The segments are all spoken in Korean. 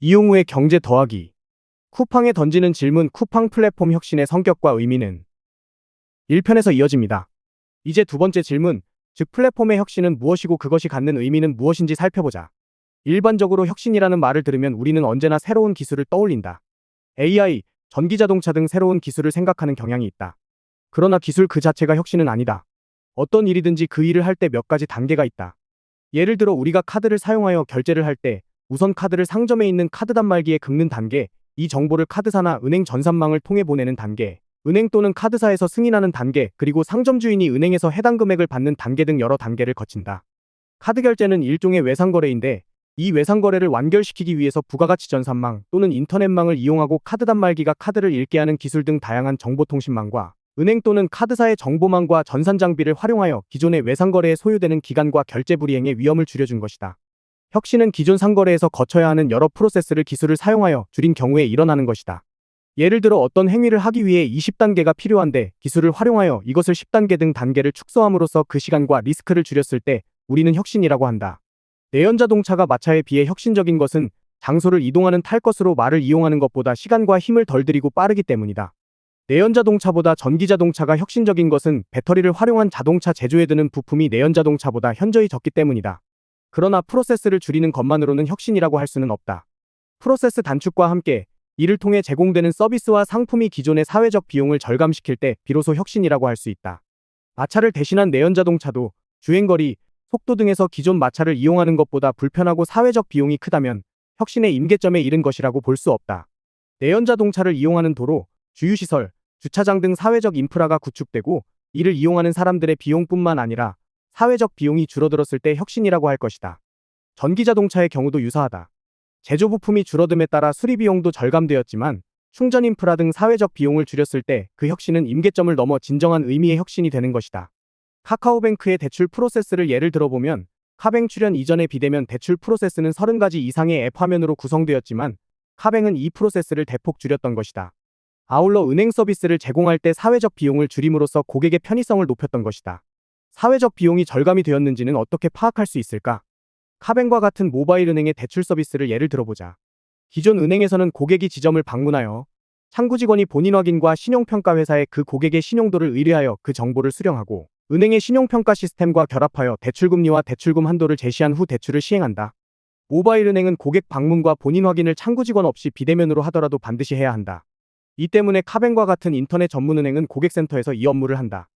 이용우의 경제 더하기. 쿠팡에 던지는 질문 쿠팡 플랫폼 혁신의 성격과 의미는 1편에서 이어집니다. 이제 두 번째 질문, 즉 플랫폼의 혁신은 무엇이고 그것이 갖는 의미는 무엇인지 살펴보자. 일반적으로 혁신이라는 말을 들으면 우리는 언제나 새로운 기술을 떠올린다. AI, 전기자동차 등 새로운 기술을 생각하는 경향이 있다. 그러나 기술 그 자체가 혁신은 아니다. 어떤 일이든지 그 일을 할 때 몇 가지 단계가 있다. 예를 들어 우리가 카드를 사용하여 결제를 할 때 우선 카드를 상점에 있는 카드 단말기에 긁는 단계, 이 정보를 카드사나 은행 전산망을 통해 보내는 단계, 은행 또는 카드사에서 승인하는 단계, 그리고 상점 주인이 은행에서 해당 금액을 받는 단계 등 여러 단계를 거친다. 카드 결제는 일종의 외상거래인데 이 외상거래를 완결시키기 위해서 부가가치 전산망 또는 인터넷망을 이용하고 카드 단말기가 카드를 읽게 하는 기술 등 다양한 정보통신망과 은행 또는 카드사의 정보망과 전산 장비를 활용하여 기존의 외상거래에 소요되는 기간과 결제 불이행의 위험을 줄여준 것이다. 혁신은 기존 상거래에서 거쳐야 하는 여러 프로세스를 기술을 사용하여 줄인 경우에 일어나는 것이다. 예를 들어 어떤 행위를 하기 위해 20단계가 필요한데 기술을 활용하여 이것을 10단계 등 단계를 축소함으로써 그 시간과 리스크를 줄였을 때 우리는 혁신이라고 한다. 내연자동차가 마차에 비해 혁신적인 것은 장소를 이동하는 탈 것으로 말을 이용하는 것보다 시간과 힘을 덜 들이고 빠르기 때문이다. 내연자동차보다 전기자동차가 혁신적인 것은 배터리를 활용한 자동차 제조에 드는 부품이 내연자동차보다 현저히 적기 때문이다. 그러나 프로세스를 줄이는 것만으로는 혁신이라고 할 수는 없다. 프로세스 단축과 함께 이를 통해 제공되는 서비스와 상품이 기존의 사회적 비용을 절감시킬 때 비로소 혁신이라고 할 수 있다. 마차를 대신한 내연자동차도 주행거리, 속도 등에서 기존 마차를 이용하는 것보다 불편하고 사회적 비용이 크다면 혁신의 임계점에 이른 것이라고 볼 수 없다. 내연자동차를 이용하는 도로, 주유시설, 주차장 등 사회적 인프라가 구축되고 이를 이용하는 사람들의 비용뿐만 아니라 사회적 비용이 줄어들었을 때 혁신이라고 할 것이다. 전기자동차의 경우도 유사하다. 제조 부품이 줄어듦에 따라 수리 비용도 절감되었지만 충전 인프라 등 사회적 비용을 줄였을 때 그 혁신은 임계점을 넘어 진정한 의미의 혁신이 되는 것이다. 카카오뱅크의 대출 프로세스를 예를 들어보면 카뱅 출연 이전에 비대면 대출 프로세스는 30가지 이상의 앱 화면으로 구성되었지만 카뱅은 이 프로세스를 대폭 줄였던 것이다. 아울러 은행 서비스를 제공할 때 사회적 비용을 줄임으로써 고객의 편의성을 높였던 것이다. 사회적 비용이 절감이 되었는지는 어떻게 파악할 수 있을까? 카뱅과 같은 모바일 은행의 대출 서비스를 예를 들어보자. 기존 은행에서는 고객이 지점을 방문하여 창구 직원이 본인 확인과 신용평가 회사에 그 고객의 신용도를 의뢰하여 그 정보를 수령하고 은행의 신용평가 시스템과 결합하여 대출금리와 대출금 한도를 제시한 후 대출을 시행한다. 모바일 은행은 고객 방문과 본인 확인을 창구 직원 없이 비대면으로 하더라도 반드시 해야 한다. 이 때문에 카뱅과 같은 인터넷 전문 은행은 고객센터에서 이 업무를 한다.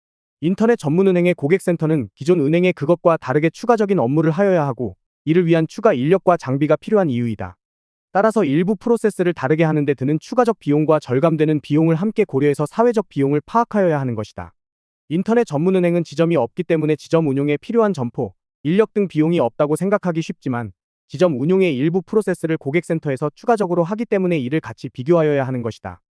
인터넷 전문은행의 고객센터는 기존 은행의 그것과 다르게 추가적인 업무를 하여야 하고 이를 위한 추가 인력과 장비가 필요한 이유이다. 따라서 일부 프로세스를 다르게 하는데 드는 추가적 비용과 절감되는 비용을 함께 고려해서 사회적 비용을 파악하여야 하는 것이다. 인터넷 전문은행은 지점이 없기 때문에 지점 운용에 필요한 점포, 인력 등 비용이 없다고 생각하기 쉽지만 지점 운용의 일부 프로세스를 고객센터에서 추가적으로 하기 때문에 이를 같이 비교하여야 하는 것이다.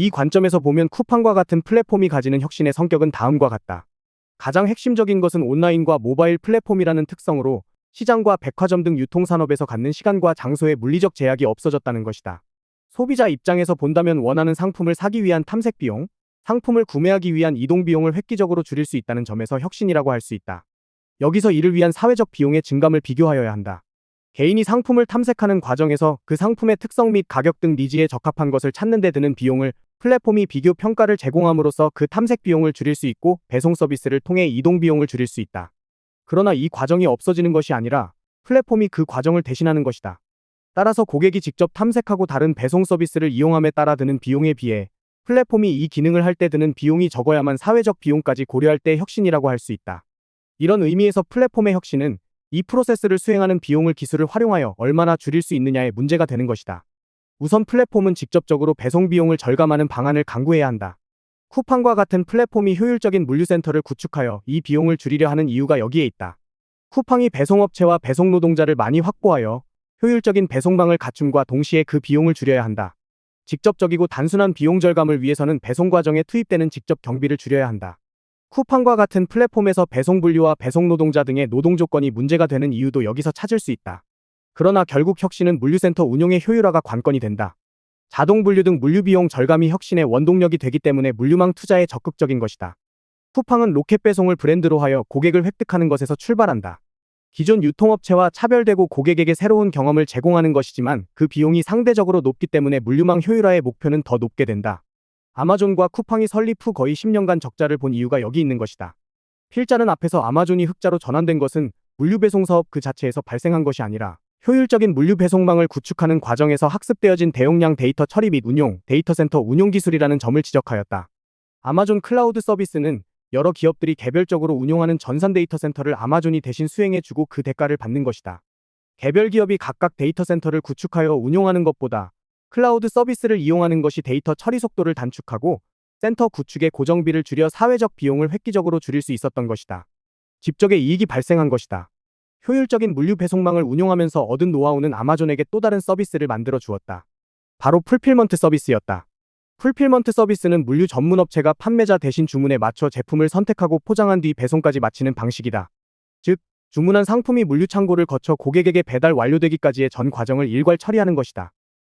이 관점에서 보면 쿠팡과 같은 플랫폼이 가지는 혁신의 성격은 다음과 같다. 가장 핵심적인 것은 온라인과 모바일 플랫폼이라는 특성으로 시장과 백화점 등 유통산업에서 갖는 시간과 장소의 물리적 제약이 없어졌다는 것이다. 소비자 입장에서 본다면 원하는 상품을 사기 위한 탐색 비용, 상품을 구매하기 위한 이동 비용을 획기적으로 줄일 수 있다는 점에서 혁신이라고 할 수 있다. 여기서 이를 위한 사회적 비용의 증감을 비교하여야 한다. 개인이 상품을 탐색하는 과정에서 그 상품의 특성 및 가격 등 니즈에 적합한 것을 찾는 데 드는 비용을 플랫폼이 비교 평가를 제공함으로써 그 탐색 비용을 줄일 수 있고 배송 서비스를 통해 이동 비용을 줄일 수 있다. 그러나 이 과정이 없어지는 것이 아니라 플랫폼이 그 과정을 대신하는 것이다. 따라서 고객이 직접 탐색하고 다른 배송 서비스를 이용함에 따라 드는 비용에 비해 플랫폼이 이 기능을 할 때 드는 비용이 적어야만 사회적 비용까지 고려할 때 혁신이라고 할 수 있다. 이런 의미에서 플랫폼의 혁신은 이 프로세스를 수행하는 비용을 기술을 활용하여 얼마나 줄일 수 있느냐의 문제가 되는 것이다. 우선 플랫폼은 직접적으로 배송 비용을 절감하는 방안을 강구해야 한다. 쿠팡과 같은 플랫폼이 효율적인 물류센터를 구축하여 이 비용을 줄이려 하는 이유가 여기에 있다. 쿠팡이 배송업체와 배송 노동자를 많이 확보하여 효율적인 배송망을 갖춤과 동시에 그 비용을 줄여야 한다. 직접적이고 단순한 비용 절감을 위해서는 배송 과정에 투입되는 직접 경비를 줄여야 한다. 쿠팡과 같은 플랫폼에서 배송 분류와 배송 노동자 등의 노동 조건이 문제가 되는 이유도 여기서 찾을 수 있다. 그러나 결국 혁신은 물류센터 운용의 효율화가 관건이 된다. 자동 분류 등 물류 비용 절감이 혁신의 원동력이 되기 때문에 물류망 투자에 적극적인 것이다. 쿠팡은 로켓 배송을 브랜드로 하여 고객을 획득하는 것에서 출발한다. 기존 유통업체와 차별되고 고객에게 새로운 경험을 제공하는 것이지만 그 비용이 상대적으로 높기 때문에 물류망 효율화의 목표는 더 높게 된다. 아마존과 쿠팡이 설립 후 거의 10년간 적자를 본 이유가 여기 있는 것이다. 필자는 앞에서 아마존이 흑자로 전환된 것은 물류 배송 사업 그 자체에서 발생한 것이 아니라 효율적인 물류 배송망을 구축하는 과정에서 학습되어진 대용량 데이터 처리 및 운용, 데이터 센터 운용 기술이라는 점을 지적하였다. 아마존 클라우드 서비스는 여러 기업들이 개별적으로 운용하는 전산 데이터 센터를 아마존이 대신 수행해 주고 그 대가를 받는 것이다. 개별 기업이 각각 데이터 센터를 구축하여 운용하는 것보다 클라우드 서비스를 이용하는 것이 데이터 처리 속도를 단축하고 센터 구축의 고정비를 줄여 사회적 비용을 획기적으로 줄일 수 있었던 것이다. 집적의 이익이 발생한 것이다. 효율적인 물류 배송망을 운용하면서 얻은 노하우는 아마존에게 또 다른 서비스를 만들어 주었다. 바로 풀필먼트 서비스였다. 풀필먼트 서비스는 물류 전문 업체가 판매자 대신 주문에 맞춰 제품을 선택하고 포장한 뒤 배송까지 마치는 방식이다. 즉, 주문한 상품이 물류 창고를 거쳐 고객에게 배달 완료되기까지의 전 과정을 일괄 처리하는 것이다.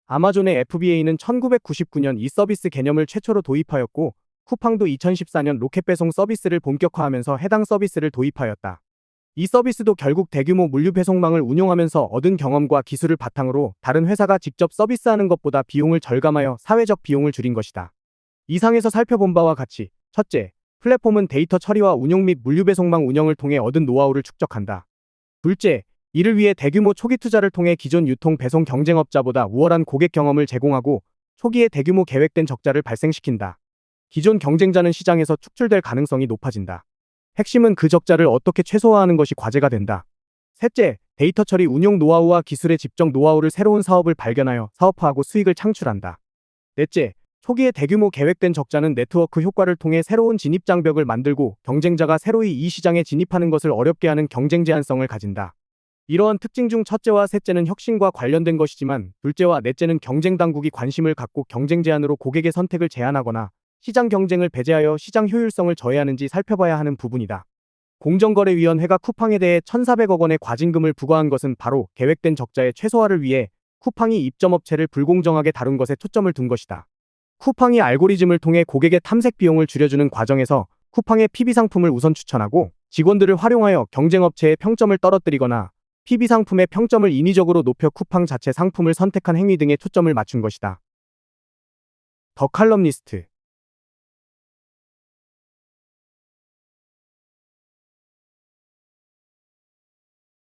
아마존의 FBA는 1999년 이 서비스 개념을 최초로 도입하였고, 쿠팡도 2014년 로켓 배송 서비스를 본격화하면서 해당 서비스를 도입하였다. 이 서비스도 결국 대규모 물류 배송망을 운용하면서 얻은 경험과 기술을 바탕으로 다른 회사가 직접 서비스하는 것보다 비용을 절감하여 사회적 비용을 줄인 것이다. 이상에서 살펴본 바와 같이 첫째, 플랫폼은 데이터 처리와 운용 및 물류 배송망 운영을 통해 얻은 노하우를 축적한다. 둘째, 이를 위해 대규모 초기 투자를 통해 기존 유통 배송 경쟁업자보다 우월한 고객 경험을 제공하고 초기에 대규모 계획된 적자를 발생시킨다. 기존 경쟁자는 시장에서 축출될 가능성이 높아진다. 핵심은 그 적자를 어떻게 최소화하는 것이 과제가 된다. 셋째, 데이터 처리 운용 노하우와 기술의 집적 노하우를 새로운 사업을 발견하여 사업화하고 수익을 창출한다. 넷째, 초기에 대규모 계획된 적자는 네트워크 효과를 통해 새로운 진입 장벽을 만들고 경쟁자가 새로이 이 시장에 진입하는 것을 어렵게 하는 경쟁 제한성을 가진다. 이러한 특징 중 첫째와 셋째는 혁신과 관련된 것이지만 둘째와 넷째는 경쟁 당국이 관심을 갖고 경쟁 제한으로 고객의 선택을 제한하거나 시장 경쟁을 배제하여 시장 효율성을 저해하는지 살펴봐야 하는 부분이다. 공정거래위원회가 쿠팡에 대해 1,400억 원의 과징금을 부과한 것은 바로 계획된 적자의 최소화를 위해 쿠팡이 입점업체를 불공정하게 다룬 것에 초점을 둔 것이다. 쿠팡이 알고리즘을 통해 고객의 탐색 비용을 줄여주는 과정에서 쿠팡의 PB 상품을 우선 추천하고 직원들을 활용하여 경쟁업체의 평점을 떨어뜨리거나 PB 상품의 평점을 인위적으로 높여 쿠팡 자체 상품을 선택한 행위 등에 초점을 맞춘 것이다. 더 칼럼니스트